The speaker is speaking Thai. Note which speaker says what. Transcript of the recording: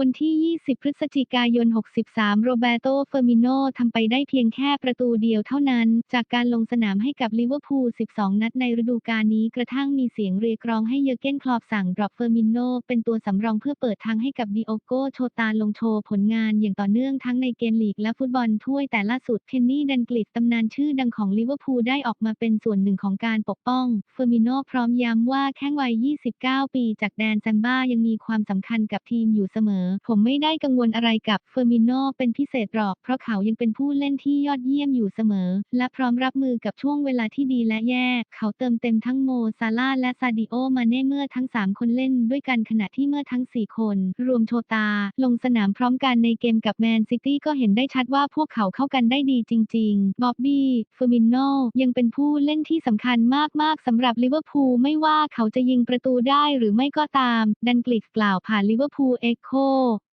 Speaker 1: วันที่ 20 พฤศจิกายน 63 โรเบโตเฟอร์มิโนทำไปได้เพียงแค่ประตูเดียวเท่านั้น จากการลงสนามให้กับลิเวอร์พูล 12 นัดในฤดูกาลนี้กระทั่งมีเสียงเรียกร้องให้เยอร์เก้นคลอปสั่งดรอปเฟอร์มิโนเป็นตัวสำรองเพื่อเปิดทางให้กับดิโอโกโชตาลงโชว์ผลงานอย่างต่อเนื่องทั้งในเกมลีกและฟุตบอลถ้วยแต่ล่าสุดเคนนี่ดันกลิดตำนานชื่อดังของลิเวอร์พูลได้ออกมาเป็นส่วนหนึ่งของการปกป้องเฟอร์มิโนพร้อมย้ำว่าแข้งวัย 29 ปีจากแดนแซมบ้ายังมีความสำคัญกับทีมอยู่เสมอผมไม่ได้กังวลอะไรกับเฟอร์มิโนเป็นพิเศษหรอก เพราะเขายังเป็นผู้เล่นที่ยอดเยี่ยมอยู่เสมอ และพร้อมรับมือกับช่วงเวลาที่ดีและแย่ เขาเติมเต็มทั้งโม ซาลาและซาดิโอ มาเน่เมื่อทั้ง 3 คนเล่นด้วยกันขณะที่เมื่อทั้ง 4 คน รวมโชตา ลงสนามพร้อมกันในเกมกับแมนซิตี้ก็เห็นได้ชัดว่าพวกเขาเข้ากันได้ดีจริง ๆ บ๊อบบี้ เฟอร์มิโนยังเป็นผู้เล่นที่สำคัญมากๆสำหรับลิเวอร์พูลไม่ว่าเขาจะยิงประตูได้หรือไม่ก็ตาม ดันกลิดกล่าวผ่านลิเวอร์พูลเอ็กโคよ